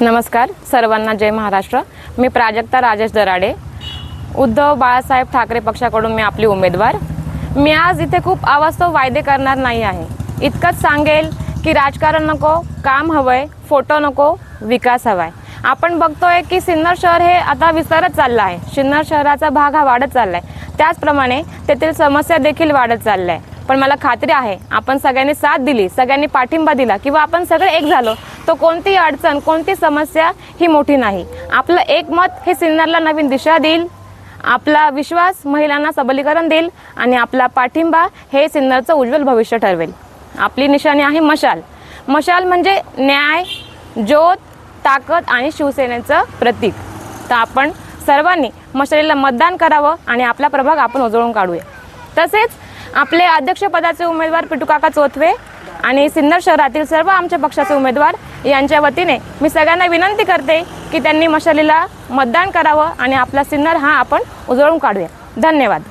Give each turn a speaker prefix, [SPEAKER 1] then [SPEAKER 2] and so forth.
[SPEAKER 1] नमस्कार सर्वांना जय महाराष्ट्र. मी प्राजक्ता राजेश दराडे. उद्धव बाळासाहेब ठाकरे पक्षाकडून मी आपली उमेदवार. मी आज इथे खूप अवास्तव वायदे करणार नाही आहे. इतकंच सांगेल की राजकारण नको काम हवंय फोटो नको विकास हवाय. आपण बघतोय की सिन्नर शहर हे आता विसरत चाललं आहे. सिन्नर शहराचा भाग हा वाढत चाललाय. त्याचप्रमाणे तेथील समस्या देखील वाढत चालल्या आहे. पण मला खात्री आहे आपण सगळ्यांनी साथ दिली सगळ्यांनी पाठिंबा दिला किंवा आपण सगळे एक झालो तर कोणती अडचण कोणती समस्या ही मोठी नाही. आपलं एक मत हे सिन्नरला नवीन दिशा देईल आपला विश्वास महिलांना सबलीकरण देईल आणि आपला पाठिंबा हे सिन्नरचं उज्ज्वल भविष्य ठरवेल. आपली निशाणी आहे मशाल. मशाल म्हणजे न्याय ज्योत ताकद आणि शिवसेनेचं प्रतीक. तर आपण सर्वांनी मशालीला मतदान करावं आणि आपला प्रभाग आपण उजळून काढूया. तसेच आपले अध्यक्षपदाचे उमेदवार पिटूकाका चोथवे आणि सिन्नर शहरातील सर्व आमच्या पक्षाचे उमेदवार यांच्या वतीने मी सगळ्यांना विनंती करते की त्यांनी मशालीला मतदान करावं आणि आपला सिन्नर हा आपण उजळून काढूया. धन्यवाद.